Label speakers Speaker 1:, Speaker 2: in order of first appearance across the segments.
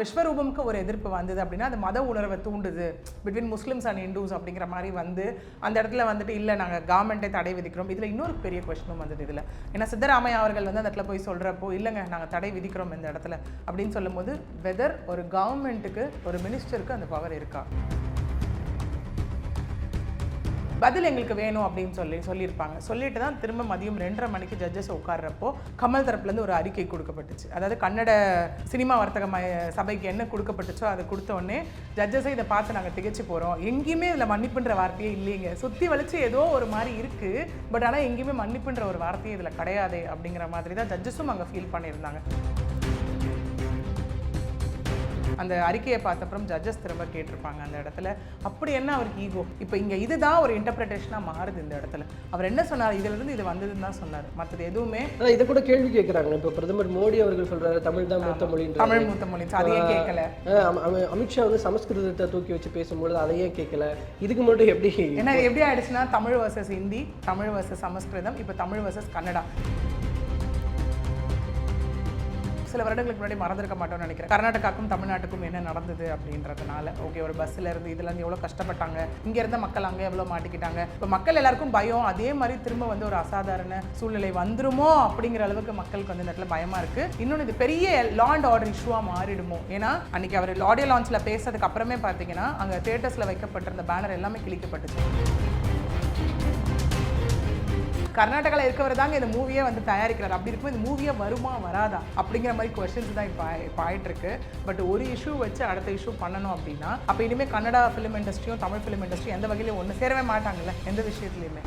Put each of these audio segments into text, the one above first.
Speaker 1: விஸ்வரூபம்க்கு ஒரு எதிர்ப்பு வந்தது அப்படின்னா அது மத உணர்வை தூண்டுது. பிட்வீன் முஸ்லிம்ஸ் அண்ட் இந்துஸ் அப்படிங்கிற மாதிரி வந்து அந்த இடத்துல வந்துட்டு இல்லை நாங்கள் கவர்மெண்ட்டை தடை விதிக்கிறோம். இதில் இன்னொரு பெரிய கொஸ்டினும் வந்தது இதில். ஏன்னா சித்தராமையா அவர்கள் வந்து அந்த இடத்துல போய் சொல்கிறப்போ இல்லைங்க நாங்கள் தடை விதிக்கிறோம் இந்த இடத்துல. அப்படின்னு சொல்லும்போது வெதர் ஒரு கவர்மெண்ட்டுக்கு ஒரு மினிஸ்டருக்கு அந்த பவர் இருக்கா? பதில் எங்களுக்கு வேணும் அப்படின்னு சொல்லி சொல்லியிருப்பாங்க. சொல்லிட்டு தான் திரும்ப மதியம் ரெண்டரை மணிக்கு ஜட்ஜஸ் உட்கார்றப்போ கமல் தரப்புலேருந்து ஒரு அறிக்கை கொடுக்கப்பட்டுச்சு. அதாவது கன்னட சினிமா வர்த்தக ம- சபைக்கு என்ன கொடுக்கப்பட்டுச்சோ அதை கொடுத்தோடனே ஜட்ஜஸை இதை பார்த்து நாங்கள் திகைச்சு போகிறோம் எங்கேயுமே இதில் மன்னிப்புன்ற வார்த்தையே இல்லைங்க. சுற்றி வலிச்சு ஏதோ ஒரு மாதிரி இருக்குது பட் ஆனால் எங்கேயுமே மன்னிப்புன்ற ஒரு வார்த்தையே இதில் கிடையாது அப்படிங்கிற மாதிரி தான் ஜட்ஜஸும் அங்கே ஃபீல் பண்ணியிருந்தாங்க. அந்த அறிக்கையை பார்த்த அப்புறம் ஜட்ஜஸ் திரும்ப கேட்டிருப்பாங்க அந்த இடத்துல. அப்படி என்ன அவருக்கு ஈகோ இப்போ இங்கே இதுதான் ஒரு இன்டர்பிரிட்டேஷனாக மாறுது இந்த இடத்துல. அவர் என்ன சொன்னார்? இதிலிருந்து இது வந்ததுன்னு தான் சொன்னார். மற்றது எதுவுமே
Speaker 2: இதை கூட கேள்வி கேட்குறாங்க இப்போ பிரதமர் மோடி அவர்கள் சொல்றாரு தமிழ் தான் மூத்த மொழின்றாரு.
Speaker 1: தமிழ் மூத்த மொழி. அதையே கேட்கல?
Speaker 2: அமித்ஷா வந்து சமஸ்கிருதத்தை தூக்கி வச்சு பேசும்பொழுது அதையே கேட்கல. இதுக்கு மட்டும் எப்படி
Speaker 1: ஏன்னா எப்படி ஆயிடுச்சுன்னா தமிழ் வர்சஸ் ஹிந்தி தமிழ் வர்சஸ் சமஸ்கிருதம் இப்போ தமிழ் வர்சஸ் கன்னடா. சில வருடங்களுக்கு முன்னாடி மறந்துருக்க மாட்டோம்னு நினைக்கிறேன். கர்நாடகாக்கும் தமிழ்நாட்டுக்கும் என்ன நடந்தது அப்படின்றதுனால. ஓகே ஒரு பஸ்ஸில் இருந்து இதுல இருந்து எவ்வளோ கஷ்டப்பட்டாங்க? இங்க இருந்த மக்கள் அங்கே எவ்வளோ மாட்டிக்கிட்டாங்க? இப்போ மக்கள் எல்லாருக்கும் பயம். அதே மாதிரி திரும்ப வந்து ஒரு அசாதாரண சூழ்நிலை வந்துருமோ அப்படிங்கிற அளவுக்கு மக்களுக்கு வந்து இந்த இடத்துல பயமா இருக்கு. இன்னொன்று இது பெரிய லா அண்ட் ஆர்டர் இஷ்யூவா மாறிடுமோ? ஏன்னா அன்னைக்கு அவர் ஆடியோ லான்ச்ல பேசுறதுக்கு அப்புறமே பார்த்தீங்கன்னா அங்கே தேட்டர்ஸ்ல வைக்கப்பட்டிருந்த பேனர் எல்லாமே கிழிக்கப்பட்டுச்சு. கர்நாடகாவில் இருக்கிறவர் தாங்க இந்த மூவியே வந்து தயாரிக்கிறார். அப்படி இருக்கும் இந்த மூவியே வருமா வராதா? அப்படிங்கிற மாதிரி கொஸ்டின்ஸ் தான் இப்போ இப்போ ஆயிட்டுருக்கு. பட் ஒரு இஷ்யூ வச்சு அடுத்த இஷ்யூ பண்ணணும் அப்படின்னா அப்போ இனிமேல் கன்னடா ஃபிலிம் இண்டஸ்ட்ரியும் தமிழ் ஃபிலிம் இண்டஸ்ட்ரியும் எந்த வகையிலையும் ஒன்று சேரவே மாட்டாங்கல்ல? எந்த விஷயத்துலையுமே.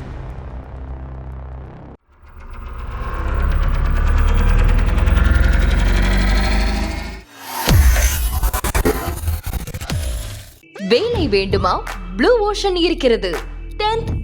Speaker 3: வேலை வேண்டுமா? ப்ளூ ஓஷன் இருக்கிறது. 10th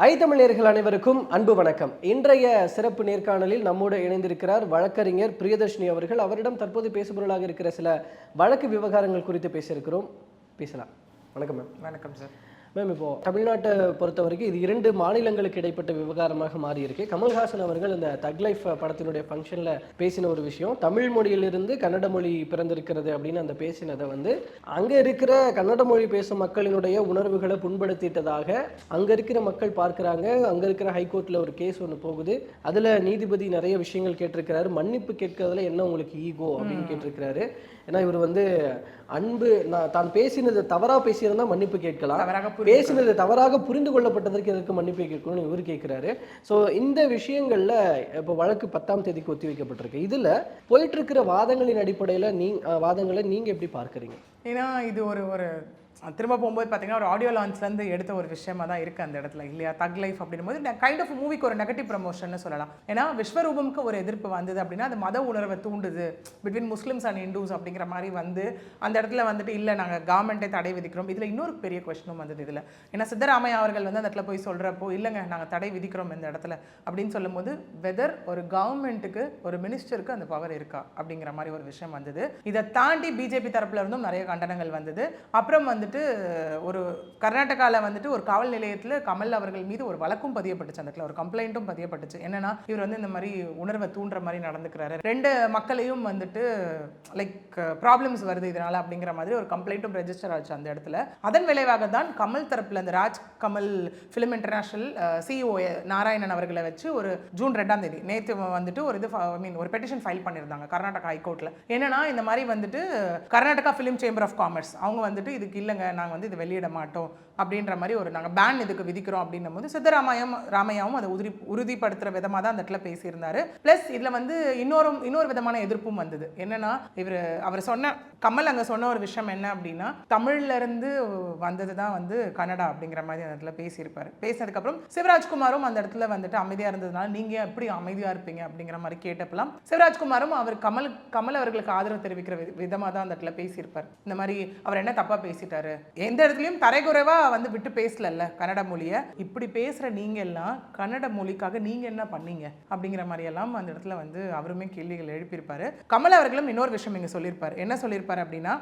Speaker 2: ஐத்தமிழர்கள் அனைவருக்கும் அன்பு வணக்கம். இன்றைய சிறப்பு நேர்காணலில் நம்மோடு இணைந்திருக்கிறார் வழக்கறிஞர் பிரியதர்ஷினி அவர்கள். அவரிடம் தற்போது பேசுபொருளாக இருக்கிற சில வழக்கு விவகாரங்கள் குறித்து பேசியிருக்கிறோம். பேசலாம். வணக்கம் மேம்.
Speaker 1: வணக்கம் சார்.
Speaker 2: மேம் இப்போ தமிழ்நாட்டை பொறுத்த வரைக்கும் இது இரண்டு மாநிலங்களுக்கு இடைப்பட்ட விவகாரமாக மாறி இருக்கு கமல்ஹாசன் அவர்கள் இந்த தக் லைஃப் படத்தினுடைய ஃபங்க்ஷனில் பேசின ஒரு விஷயம் தமிழ் மொழியிலிருந்து கன்னட மொழி பிறந்திருக்கிறது அப்படின்னு அந்த பேசினதை வந்து அங்கே இருக்கிற கன்னட மொழி பேசும் மக்களினுடைய உணர்வுகளை புண்படுத்திட்டதாக அங்கே இருக்கிற மக்கள் பார்க்குறாங்க. அங்கே இருக்கிற ஹைகோர்ட்டில் ஒரு கேஸ் ஒன்று போகுது. அதில் நீதிபதி நிறைய விஷயங்கள் கேட்டிருக்கிறாரு. மன்னிப்பு கேட்கறதுல என்ன உங்களுக்கு ஈகோ அப்படின்னு கேட்டிருக்கிறாரு. ஏன்னா இவர் வந்து அன்பு நான் தான் பேசினது தவறா பேசியிருந்தா மன்னிப்பு கேட்கலாம்.
Speaker 1: தவறாக
Speaker 2: பேசினது தவறாக புரிந்து கொள்ளப்பட்டதற்கு எதற்கு மன்னிப்பு கேட்கணும்னு இவர் கேட்கிறாரு. ஸோ இந்த விஷயங்கள்ல இப்போ வழக்கு பத்தாம் தேதிக்கு ஒத்தி வைக்கப்பட்டிருக்கு. இதுல போயிட்டு இருக்கிற வாதங்களின் அடிப்படையில நீ வாதங்களை நீங்க எப்படி பார்க்கறீங்க?
Speaker 1: ஏன்னா இது ஒரு ஒரு திரும்ப போகும்போது பார்த்தீங்கன்னா ஒரு ஆடியோ லான்ச்லேருந்து எடுத்த ஒரு விஷயமா தான் இருக்குது அந்த இடத்துல இல்லையா? தக் லைஃப் அப்படின்னும் போது கைண்ட் ஆஃப் மூவிக்கு ஒரு நெகட்டிவ் ப்ரமோஷன் சொல்லலாம். ஏன்னா விஸ்வரூபமுக்கு ஒரு எதிர்ப்பு வந்தது அப்படின்னா அது மத உணர்வை தூண்டுது. பிட்வீன் முஸ்லிம்ஸ் அண்ட் இந்துஸ் அப்படிங்கிற மாதிரி வந்து அந்த இடத்துல வந்துட்டு இல்லை நாங்கள் கவர்மெண்ட்டை தடை விதிக்கிறோம். இதில் இன்னொரு பெரிய கொஸ்டினும் வந்தது இதில். ஏன்னா சித்தராமையா அவர்கள் வந்து அந்த இடத்துல போய் சொல்கிறப்போ இல்லைங்க நாங்கள் தடை விதிக்கிறோம் இந்த இடத்துல அப்படின்னு சொல்லும்போது வெதர் ஒரு கவர்மெண்ட்டுக்கு ஒரு மினிஸ்டருக்கு அந்த பவர் இருக்கா அப்படிங்கிற மாதிரி ஒரு விஷயம் வந்தது. இதை தாண்டி பிஜேபி தரப்புல இருந்தும் நிறைய கண்டனங்கள் வந்தது. அப்புறம் வந்துட்டு வந்துட்டு ஒரு கர்நாடகாவில் வந்துட்டு ஒரு காவல் நிலையத்தில் கமல் அவர்கள் மீது ஒரு வழக்கும் பதியப்பட்டுச்சு அந்த இடத்துல. ஒரு கம்ப்ளைண்ட்டும் பதியப்பட்டுச்சு. என்னன்னா இவர் வந்து இந்த மாதிரி உணர்வை தூண்டுற மாதிரி நடந்துக்கிறாரு. ரெண்டு மக்களையும் வந்துட்டு லைக் ப்ராப்ளம்ஸ் வருது இதனால அப்படிங்கிற மாதிரி ஒரு கம்ப்ளைண்ட்டும் ரெஜிஸ்டர் ஆச்சு அந்த இடத்துல. அதன் விளைவாக தான் கமல் தரப்பில் இந்த Raj Kamal film international CEO Narayanan அவர்களை வச்சு ஒரு ஜூன் ரெண்டாம் தேதி நேற்று வந்துட்டு ஒரு இது ஐ மீன் ஒரு பெட்டிஷன் ஃபைல் பண்ணியிருந்தாங்க கர்நாடகா ஹைகோர்ட்டில் என்னன்னா இந்த மாதிரி வந்துட்டு Karnataka film chamber of commerce அவங்க வந்துட்டு இதுக்கு இல்லை இல்லைங்க நாங்கள் வந்து இது வெளியிட மாட்டோம். அப்படின்ற மாதிரி ஒரு நாங்கள் பேன் இதுக்கு விதிக்கிறோம் அப்படின்னும் போது சித்தராமையம் ராமையாவும் அதை உறுதி உறுதிப்படுத்துகிற விதமாக தான் அந்த இடத்துல பேசியிருந்தாரு. ப்ளஸ் இதில் வந்து இன்னொரு இன்னொரு விதமான எதிர்ப்பும் வந்தது. என்னென்னா இவர் அவர் சொன்ன கமல் அங்கே சொன்ன ஒரு விஷயம் என்ன அப்படின்னா தமிழ்ல இருந்து வந்தது தான் வந்து கனடா அப்படிங்கிற மாதிரி அந்த இடத்துல பேசியிருப்பார். பேசினதுக்கப்புறம் சிவராஜ்குமாரும் அந்த இடத்துல வந்துட்டு அமைதியாக இருந்ததுனால நீங்கள் எப்படி அமைதியாக இருப்பீங்க அப்படிங்கிற மாதிரி கேட்டப்பலாம் சிவராஜ்குமாரும் அவர் கமல் கமல் அவர்களுக்கு ஆதரவு தெரிவிக்கிற விதமாக தான் அந்த இடத்துல பேசியிருப்பார். இந்த மாதிரி அவர் என்ன தப்பாக பேசிட்டாரு? எந்த இடத்துலையும் தரைக்குறைவாக வந்து விட்டு பேசலல்ல கன்னட மொழியை? இப்படி பேசுற நீங்க எல்லாம் கன்னட மொழிக்காக நீங்க என்ன பண்ணீங்க? அப்படிங்கிற மாதிரி எல்லாம் அந்த இடத்துல வந்து அவருமே கேள்விகள் எழுப்பியிருப்பாரு. கமல் அவர்களும் இன்னொரு விஷயம் இங்க சொல்லியிருப்பாரு. என்ன சொல்லியிருப்பாரு அப்படின்னா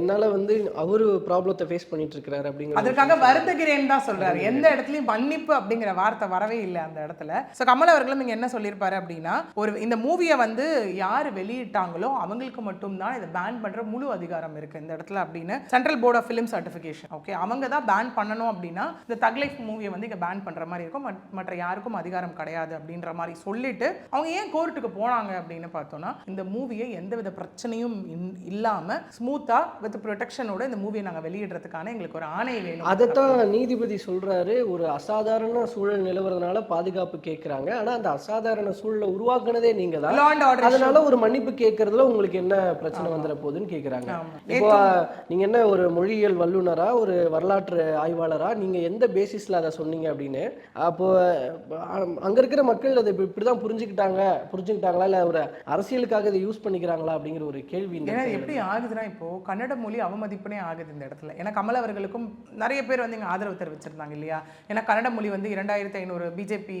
Speaker 2: என்னால வந்து அவரு ப்ராப்ளத்தை ஃபேஸ் பண்ணிட்டு இருக்கிறாரு அப்படிங்கிற
Speaker 1: அதற்காக வருந்துகிறேன் தான் சொல்றாரு. எந்த இடத்துலயும் மன்னிப்பு அப்படிங்கிற வார்த்தை வரவே இல்லை அந்த இடத்துல. சோ கமல் அவர்களும் இங்க என்ன சொல்லியிருப்பாரு அப்படின்னா ஒரு இந்த மூவியை வந்து யார் வெளியிட்டாங்களோ அவங்களுக்கு மட்டும்தான் இதை பேன் பண்ற முழு அதிகாரம் இருக்கு இந்த இடத்துல அப்படின்னு. Central board of film certification okay அவங்க தான் பேன் பண்ணணும் அப்படின்னா இந்த தக் லைஃப் மூவியை வந்து இங்க பேன் பண்ற மாதிரி இருக்கும். மற்ற- யாருக்கும் அதிகாரம் கிடையாது அப்படின்ற மாதிரி சொல்லிட்டு அவங்க ஏன் கோர்ட்டுக்கு போனாங்க அப்படின்னு பார்த்தோம்னா இந்த மூவியை எந்தவித பிரச்சனையும் இன்- இல்லாம ஸ்மூத்தா வித் ப்ரொடெக்ஷனோட இந்த மூவியை நாங்க வெளியிடுறதுக்கான எங்களுக்கு ஒரு ஆணை வேணும்.
Speaker 2: அதைத்தான் நீதிபதி சொல்றாரு. ஒரு அசாதாரண சூழல் நிலவரதுனால பாதுகாப்பு கேட்கறாங்க ஆனா அந்த அசாதாரண சூழலை உருவாக்குனதே நீங்க தான் அதனால ஒரு மன்னிப்பு கேட்கறதுல உங்களுக்கு என்ன பிரச்சனை வந்துட போகுதுன்னு கேக்குறாங்க.
Speaker 1: ஆமா.
Speaker 2: இப்போ நீங்க என்ன ஒரு மொழியியல் வல்லுனரா ஒரு வரலாற்று ஆய்வாளரா? நீங்க எந்த பேசிஸ்ல அதை சொன்னீங்க அப்படின்னு? அப்போ அஹ், அங்க இருக்கிற மக்கள் அதை இப்ப- இப்படிதான் புரிஞ்சுக்கிட்டாங்க புரிஞ்சுக்கிட்டாங்களா? இல்ல ஒரு அரசியலுக்காக இதை யூஸ் பண்ணிக்கிறாங்களா? அப்படிங்கிற ஒரு கேள்வி
Speaker 1: ஏன்னா எப்படி ஆகுதுன்னா இப்போ கன்னட மொழி அவமதிப்புனே ஆகுது இந்த இடத்துல. ஏன்னா கமல் அவர்களுக்கும் நிறைய பேர் வந்து இங்க ஆதரவு தெரிவிச்சிருந்தாங்க இல்லையா? ஏன்னா கன்னட மொழி வந்து இரண்டாயிரத்தி ஐநூறு பிஜேபி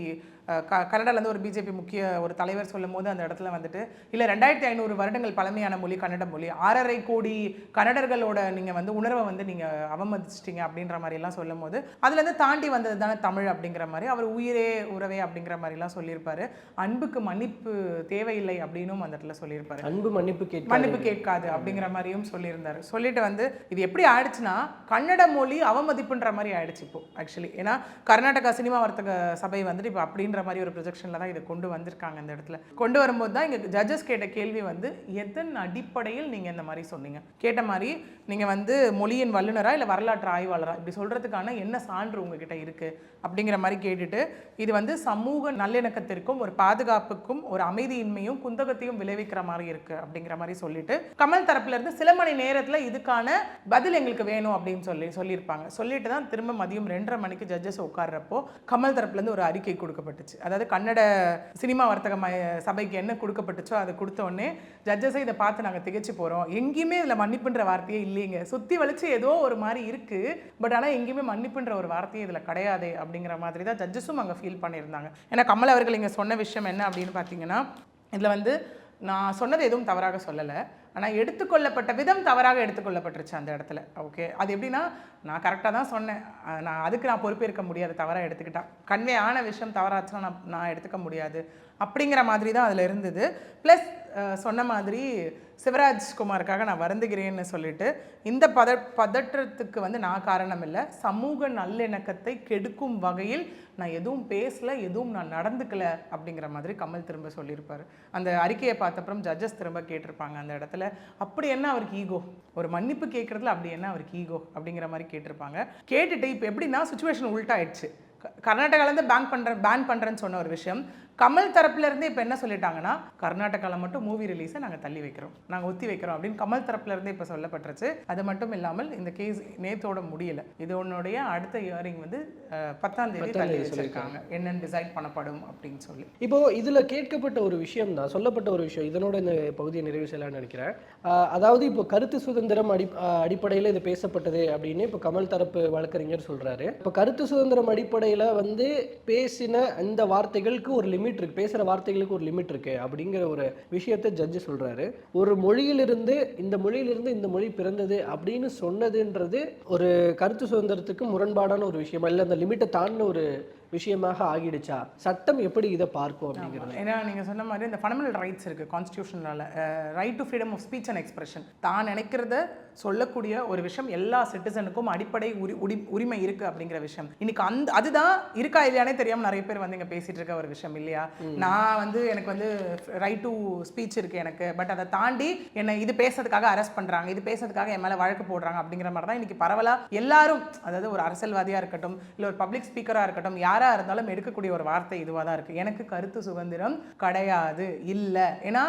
Speaker 1: கன்னடாலேருந்து ஒரு பிஜேபி முக்கிய ஒரு தலைவர் சொல்லும் போது அந்த இடத்துல வந்துட்டு இல்லை ரெண்டாயிரத்தி ஐநூறு வருடங்கள் பழமையான மொழி கன்னட மொழி. ஆறரை கோடி கன்னடர்களோட நீங்கள் வந்து உணர்வை வந்து நீங்கள் அவமதிச்சிட்டீங்க அப்படின்ற மாதிரி எல்லாம் சொல்லும் போது அதுலேருந்து தாண்டி வந்தது தானே தமிழ் அப்படிங்கிற மாதிரி. அவர் உயிரே உறவே அப்படிங்கிற மாதிரிலாம் சொல்லியிருப்பாரு. அன்புக்கு மன்னிப்பு தேவையில்லை அப்படின்னும் அந்த இடத்துல சொல்லியிருப்பாரு.
Speaker 2: அன்பு மன்னிப்பு கேட்க
Speaker 1: மன்னிப்பு கேட்காது அப்படிங்கிற மாதிரியும் சொல்லியிருந்தாரு. சொல்லிட்டு வந்து இது எப்படி ஆயிடுச்சுன்னா கன்னட மொழி அவமதிப்புன்ற மாதிரி ஆயிடுச்சு இப்போ ஆக்சுவலி ஏன்னா கர்நாடகா சினிமா வர்த்தக சபை வந்துட்டு இப்போ அப்படின்ற மாதிரி ஒரு ப்ரொஜெக்ஷனில் தான் இதை கொண்டு வந்திருக்காங்க இந்த இடத்துல. கொண்டு வரும்போது தான் இங்கே ஜட்ஜஸ் கேட்ட கேள்வி வந்து எதன் அடிப்படையில் நீங்கள் இந்த மாதிரி சொன்னீங்க? கேட்ட மாதிரி நீங்கள் வந்து மொழியின் வல்லுனரா இல்லை வரலாற்று ஆய்வாளரா? இப்படி சொல்கிறதுக்கான என்ன சான்று உங்ககிட்ட இருக்குது அப்படிங்கிற மாதிரி கேட்டுட்டு இது வந்து சமூக நல்லிணக்கத்திற்கும் ஒரு பாதுகாப்புக்கும் ஒரு அமைதியின்மையும் குந்தகத்தையும் விளைவிக்கிற மாதிரி இருக்கு அப்படிங்கிற மாதிரி சொல்லிட்டு கமல் தரப்புலேருந்து சில மணி நேரத்தில் இதுக்கான பதில் எங்களுக்கு வேணும் அப்படின்னு சொல்லி சொல்லியிருப்பாங்க. சொல்லிட்டு தான் திரும்ப மதியம் ரெண்டரை மணிக்கு ஜட்ஜஸ் உட்கார்றப்போ கமல் தரப்புலேருந்து ஒரு அறிக்கை கொடுக்கப்பட்டுச்சு. அதாவது கன்னட சினிமா வர்த்தக ம- சபைக்கு என்ன கொடுக்கப்பட்டுச்சோ அதை கொடுத்த உடனே ஜட்ஜஸை இதை பார்த்து நாங்கள் திகைச்சு போகிறோம் எங்கேயுமே இதில் மன்னிப்புன்ற வார்த்தையே இல்லைங்க. சுத்தி வலிச்சு ஏதோ ஒரு மாதிரி இருக்கு. பட் ஆனால் எங்கேயுமே மன்னிப்புன்ற ஒரு வார்த்தையே இதில் கிடையாது அப்படிங்கிற மாதிரி தான் ஜட்ஜஸும் அங்கே ஃபீல் பண்ணியிருந்தாங்க. ஏன்னா கமல் அவர்கள் இங்கே சொன்ன விஷயம் என்ன அப்படின்னு பார்த்தீங்கன்னா இதில் வந்து நான் சொன்னது எதுவும் தவறாக சொல்லலை. ஆனால் எடுத்துக்கொள்ளப்பட்ட விதம் தவறாக எடுத்துக்கொள்ளப்பட்டுருச்சு அந்த இடத்துல. ஓகே அது எப்படின்னா நான் கரெக்டாக தான் சொன்னேன். நான் அதுக்கு நான் பொறுப்பேற்க முடியாது. தவறாக எடுத்துக்கிட்டேன் கன்வே ஆன விஷயம் தவறாச்சுன்னா நான் நான் எடுத்துக்க முடியாது. அப்படிங்கிற மாதிரி தான் அதில் இருந்தது. ப்ளஸ் சொன்ன மாதிரி சிவராஜ்குமாருக்காக நான் வருந்துகிறேன்னு சொல்லிட்டு இந்த பத பதற்றத்துக்கு வந்து நான் காரணம் இல்லை. சமூக நல்லிணக்கத்தை கெடுக்கும் வகையில் நான் எதுவும் பேசல எதுவும் நான் நடந்துக்கல அப்படிங்கிற மாதிரி கமல் திரும்ப சொல்லியிருப்பாரு. அந்த அறிக்கையை பார்த்தப்புறம் ஜட்ஜஸ் திரும்ப கேட்டிருப்பாங்க அந்த இடத்துல. அப்படி என்ன அவருக்கு ஈகோ ஒரு மன்னிப்பு கேட்குறதுல அப்படி என்ன அவருக்கு ஈகோ அப்படிங்கிற மாதிரி கேட்டிருப்பாங்க. கேட்டுட்டு இப்போ எப்படின்னா சுச்சுவேஷன் உள்டாயிடுச்சு. கர்நாடகாலேருந்து பேங்க் பண்ணுறேன் பேன் பண்ணுறேன்னு சொன்ன ஒரு விஷயம். கமல் தரப்புல இருந்து இப்போ என்ன சொல்லிட்டாங்கன்னா கர்நாடகாவில் மட்டும் மூவி ரிலீஸை நாங்கள் தள்ளி வைக்கிறோம். நாங்கள் ஒத்தி வைக்கிறோம். அப்படின்னு கமல் தரப்புல இருந்து இப்போ சொல்லப்பட்டுருச்சு. அது மட்டும் இல்லாமல் இந்த கேஸ் நேத்தோட முடியல. இது உன்னுடைய அடுத்த இயரிங் வந்து பத்தாம் தேதி தள்ளி வச்சிருக்காங்க. என்னன்னு டிசைட் பண்ணப்படும் அப்படின்னு சொல்லி.
Speaker 2: இப்போ இதுல கேட்கப்பட்ட ஒரு விஷயம் தான் சொல்லப்பட்ட ஒரு விஷயம். இதனோட இந்த பகுதியை நிறைவு செய்யலாம்னு நினைக்கிறேன். அதாவது இப்போ கருத்து சுதந்திரம் அடி அடிப்படையில இது பேசப்பட்டது அப்படின்னு இப்போ கமல் தரப்பு வழக்கறிஞர் சொல்றாரு. இப்போ கருத்து சுதந்திரம் அடிப்படையில வந்து பேசின அந்த வார்த்தைகளுக்கு ஒரு லிமிட் இருக்கு பேசுற வார்த்தைகளுக்கு ஒரு லிமிட் இருக்கு அப்படிங்கிற ஒரு விஷயத்தை ஜட்ஜு சொல்றாரு. ஒரு மொழியிலிருந்து இந்த மொழியிலிருந்து இந்த மொழி பிறந்தது அப்படின்னு சொன்னதுன்றது ஒரு கருத்து சுதந்திரத்துக்கு முரண்பாடான ஒரு விஷயமா இல்லை அந்த லிமிட்டை தாண்டின ஒரு விஷயமாக ஆகிடுச்சா? சட்டம் எப்படி இதை பார்க்கும் அப்படிங்கிறது.
Speaker 1: ஏன்னா நீங்கள் சொன்ன மாதிரி இந்த ஃபண்டமெண்டல் ரைட்ஸ் இருக்குது constitutional right to freedom of speech and expression தான் நினைக்கிறத சொல்லக்கூடிய ஒரு விஷயம் எல்லா சிட்டிசனுக்கும் அடிப்படை உரி உரி- உரிமை இருக்குது அப்படிங்கிற விஷயம். இன்னைக்கு அந்த அதுதான் இருக்கா இல்லையானே தெரியாமல் நிறைய பேர் வந்து இங்கே பேசிகிட்டு இருக்க ஒரு விஷயம் இல்லையா? நான் வந்து எனக்கு வந்து ரைட் டு ஸ்பீச் இருக்குது எனக்கு பட் அதை தாண்டி என்னை இது பேசுறதுக்காக அரெஸ்ட் பண்ணுறாங்க இது பேசுறதுக்காக என் மேலே வழக்கு போடுறாங்க அப்படிங்கிற மாதிரி தான் இன்னைக்கு பரவலாக எல்லாரும் அதாவது ஒரு அரசியல்வாதியாக இருக்கட்டும் இல்லை ஒரு பப்ளிக் ஸ்பீக்கராக இருக்கட்டும் யார் யாராக இருந்தாலும் எடுக்கக்கூடிய ஒரு வார்த்தை இதுவாக தான் இருக்குது எனக்கு கருத்து சுதந்திரம் கிடையாது. இல்லை. ஏன்னா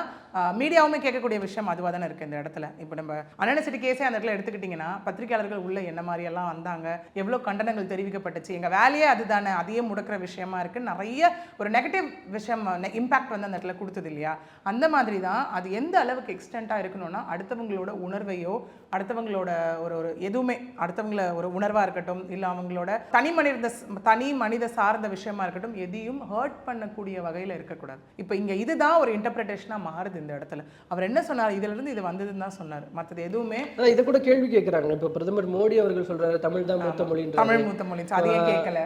Speaker 1: மீடியாவுமே கேட்கக்கூடிய விஷயம் அதுவாக தானே இருக்குது இந்த இடத்துல. இப்போ நம்ம அனலிசிட்டி கேஸே அந்த இடத்துல எடுத்துக்கிட்டிங்கன்னா பத்திரிகையாளர்கள் உள்ள என்ன மாதிரியெல்லாம் வந்தாங்க எவ்வளோ கண்டனங்கள் தெரிவிக்கப்பட்டுச்சு எங்கள் வேலையே அதுதானே அதையே முடக்கிற விஷயமா இருக்குது நிறைய ஒரு நெகட்டிவ் விஷயம் இம்பாக்ட் வந்து அந்த இடத்துல கொடுத்தது இல்லையா? அந்த மாதிரி தான் அது எந்த அளவுக்கு எக்ஸ்டெண்ட்டாக இருக்கணும்னா அடுத்தவங்களோட உணர்வையோ அடுத்தவங்களோட ஒரு ஒரு எதுவுமே அடுத்தவங்கள ஒரு உணர்வாக இருக்கட்டும் இல்லை அவங்களோட தனி மனித தனி மனித சார்ந்த விஷயமா இருக்கட்டும் எதையும் ஹர்ட் பண்ணக்கூடிய வகையில் இருக்கக்கூடாது. இப்போ இங்கே இதுதான் ஒரு இன்டர்பிரிட்டேஷனாக மாறுது. இந்த இடத்துல. அவர் என்ன சொன்னார்? இதிலிருந்து இது வந்ததுன்னு தான் சொன்னார். மற்றது எதுவுமே
Speaker 2: இதை கூட கேள்வி கேட்குறாங்க இப்போ பிரதமர் மோடி அவர்கள் சொல்றாரு தமிழ் தான் மூத்த மொழின்ற
Speaker 1: தமிழ் மூத்த மொழி. அதையே கேட்கல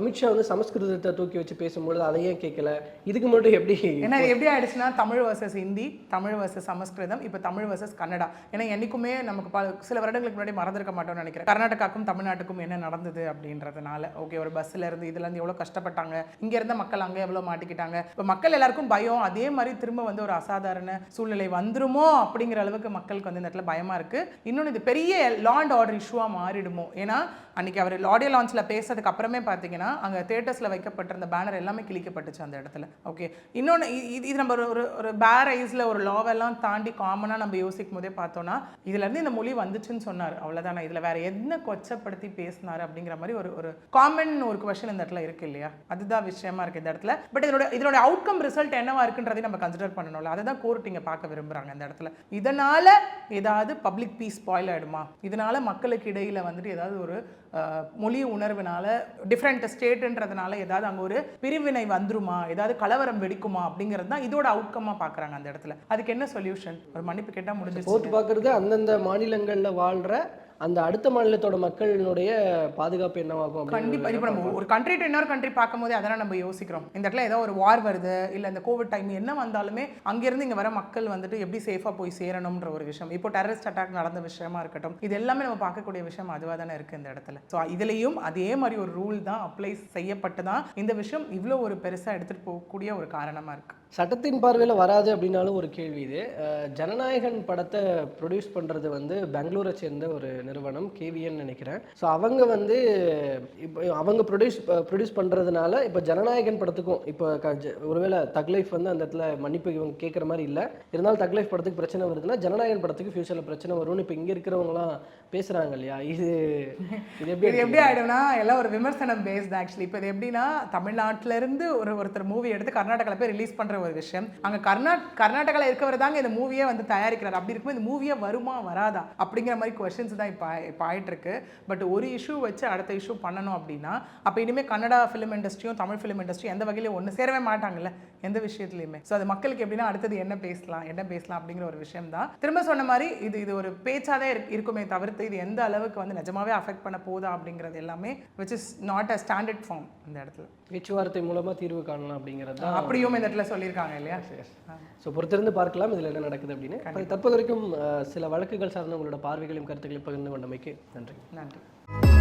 Speaker 2: அமித்ஷா வந்து சமஸ்கிருதத்தை தூக்கி வச்சு பேசும்பொழுது அதையே கேட்கல இதுக்கு மட்டும் எப்படி
Speaker 1: ஏன்னா எப்படி ஆயிடுச்சுன்னா தமிழ் வர்சஸ் ஹிந்தி தமிழ் வர்சஸ் சமஸ்கிருதம் இப்போ தமிழ் வர்சஸ் கன்னடா. ஏன்னா என்னைக்குமே நமக்கு பல சில வருடங்களுக்கு முன்னாடி மறந்துருக்க மாட்டோம்னு நினைக்கிறேன். கர்நாடகாக்கும் தமிழ்நாட்டுக்கும் என்ன நடந்தது அப்படின்றதுனால ஓகே ஒரு பஸ்ல இருந்து இதுல இருந்து எவ்வளோ கஷ்டப்பட்டாங்க இங்க இருந்த மக்கள் அங்கே எவ்வளோ மாட்டிக்கிட்டாங்க. இப்போ மக்கள் எல்லாருக்கும் பயம். அதே மாதிரி திரும்ப வந்து ஒரு அசாதாரண சூழ்நிலை வந்துருமோ அப்படிங்கிற அளவுக்கு மக்களுக்கு வந்து இந்த இடத்துல பயமா இருக்கு. இன்னொன்று இது பெரிய லா அண்ட் ஆர்டர் இஷ்யூவாக மாறிடுமோ? ஏன்னா அன்னைக்கு அவர் ஆடியோ லான்ச்சில் பேசுறதுக்கு அப்புறமே பார்த்தீங்கன்னா அங்கே தேட்டர்ஸில் வைக்கப்பட்டிருந்த பேனர் எல்லாமே கிழிக்கப்பட்டுச்சு அந்த இடத்துல. ஓகே இன்னொன்று இது இது நம்ம ஒரு- ஒரு ஒரு பேர் ஐஸில் ஒரு லாவெல்லாம் தாண்டி காமனாக நம்ம யோசிக்கும் போதே பார்த்தோன்னா இதுலேருந்து இந்த மொழி வந்துச்சுன்னு சொன்னார். அவ்வளோதானே இதில் வேற என்ன கொச்சப்படுத்தி பேசினார் அப்படிங்கிற மாதிரி ஒரு ஒரு காமன் ஒரு கொஷன் இந்த இடத்துல இருக்கு இல்லையா? அதுதான் விஷயமா இருக்கு இந்த இடத்துல. பட் இதோட இதோட அவுட்கம் ரிசல்ட் என்னவா இருக்குன்றதையும் நம்ம கன்சிடர் பண்ணணும்ல அதை தான் கோர்ட் இங்கே பார்க்க விரும்புகிறாங்க இந்த இடத்துல. இதனால ஏதாவது பப்ளிக் பீஸ் ஸ்பாயில் ஆயிடுமா? இதனால மக்களுக்கு இடையில வந்துட்டு ஏதாவது ஒரு மொழி உணர்வினால டிஃப்ரெண்ட் ஸ்டேட்டுன்றதுனால ஏதாவது அங்கே ஒரு பிரிவினை வந்துருமா? ஏதாவது கலவரம் வெடிக்குமா? அப்படிங்கிறது தான் இதோட அவுட்கமாக பார்க்குறாங்க அந்த இடத்துல. அதுக்கு என்ன சொல்யூஷன் ஒரு மன்னிப்பு கேட்டால் முடிஞ்சிச்சு
Speaker 2: போட்டு பார்க்கறது அந்தந்த மாநிலங்கள்ல வாழ்ற அந்த அடுத்த மாநிலத்தோட மக்களினுடைய பாதுகாப்பு என்னவாகும் அப்படின்னு
Speaker 1: கண்டிப்பா இப்போ நம்ம ஒரு கண்ட்ரி டு இன்னொரு கண்ட்ரி பார்க்கும்போது அதெல்லாம் நம்ம யோசிக்கிறோம். இந்த இடத்துல ஏதோ ஒரு வார் வருது இல்ல இந்த கோவிட் டைம் என்ன வந்தாலுமே அங்கிருந்து இங்க வர மக்கள் வந்துட்டு எப்படி சேஃபா போய் சேரணும்ன்ற ஒரு விஷயம். இப்போ டெரரிஸ்ட் அட்டாக் நடந்த விஷயமா இருக்கட்டும் இது எல்லாமே நம்ம பார்க்கக்கூடிய விஷயம் அதுவாக தானே இருக்கு இந்த இடத்துல. ஸோ இதுலயும் அதே மாதிரி ஒரு ரூல் தான் அப்ளை செய்யப்பட்டு தான் இந்த விஷயம் இவ்வளோ ஒரு பெருசா எடுத்துட்டு போகக்கூடிய ஒரு காரணமா இருக்கு.
Speaker 2: சட்டத்தின் பார்வையில் வராது அப்படின்னாலும் ஒரு கேள்வி இது. ஜனநாயகன் படத்தை ப்ரொடியூஸ் பண்ணுறது வந்து பெங்களூரை சேர்ந்த ஒரு நிறுவனம் கேவிஎன் நினைக்கிறேன். ஸோ அவங்க வந்து இப்போ அவங்க ப்ரொடியூஸ் ப்ரொடியூஸ் பண்ணுறதுனால இப்போ ஜனநாயகன் படத்துக்கும் இப்போ க ஒருவேளை தக் லைஃப் வந்து அந்த இடத்துல மன்னிப்பு இவங்க கேட்குற மாதிரி இல்லை. இருந்தாலும் தக் லைஃப் படத்துக்கு பிரச்சனை வருதுன்னா ஜனநாயகன் படத்துக்கு ஃபியூச்சரில் பிரச்சனை வரும்னு இப்போ இங்கே இருக்கிறவங்களாம் பேசுகிறாங்க இல்லையா? இது இது எப்படி
Speaker 1: இது எப்படி ஆயிடும்னா எல்லாம் ஒரு விமர்சனம் பேஸ்ட் ஆக்சுவலி இப்போ இது எப்படின்னா தமிழ்நாட்டுல இருந்து ஒரு ஒருத்தர் மூவி எடுத்து கர்நாடகாவில் போய் ரிலீஸ் பண்ற ஒரு விஷயம். அங்க கர்நா கர்நாடகாவில் இருக்கவர் தாங்க இந்த மூவியே வந்து தயாரிக்கிறார். அப்படி இருக்கும்போது இந்த மூவியே வருமா வராதா? அப்படிங்கிற மாதிரி கொஸ்டின்ஸ் தான் இப்போ இப்போ ஆயிட்டு இருக்கு பட் ஒரு இஷ்யூ வச்சு அடுத்த இஷ்யூ பண்ணணும் அப்படின்னா அப்போ இனிமேல் கன்னடா ஃபிலிம் இண்டஸ்ட்ரியும் தமிழ் ஃபிலிம் இண்டஸ்ட்ரியும் எந்த வகையிலும் ஒன்று சேரவே மாட்டாங்கல்ல? எந்த விஷயத்துலையுமே. ஸோ அது மக்களுக்கு எப்படின்னா அடுத்தது என்ன பேசலாம் என்ன பேசலாம் அப்படிங்கிற ஒரு விஷயம் தான். திரும்ப சொன்ன மாதிரி இது இது ஒரு பேச்சாதான் இருக்கு- இருக்குமே தவிர்த்து இது எந்த அளவுக்கு வந்து நிஜமாவே அஃபெக்ட் பண்ண போதா அப்படிங்கிறது எல்லாமே which is not a standard form இந்த இடத்துல.
Speaker 2: பேச்சுவார்த்தை மூலமாக தீர்வு காணலாம் அப்படிங்கிறது தான்
Speaker 1: அப்படியும் இந்த இடத்துல சொல்லியிருக்காங்க இல்லையா?
Speaker 2: ஸோ பொறுத்திருந்து பார்க்கலாம் இதில் என்ன நடக்குது அப்படின்னு. தற்போது வரைக்கும் சில வழக்குகள் சார்ந்த உங்களோட பார்வைகளையும் கருத்துக்களையும் பகிர்ந்து கொண்டமைக்கு நன்றி.
Speaker 1: நன்றி.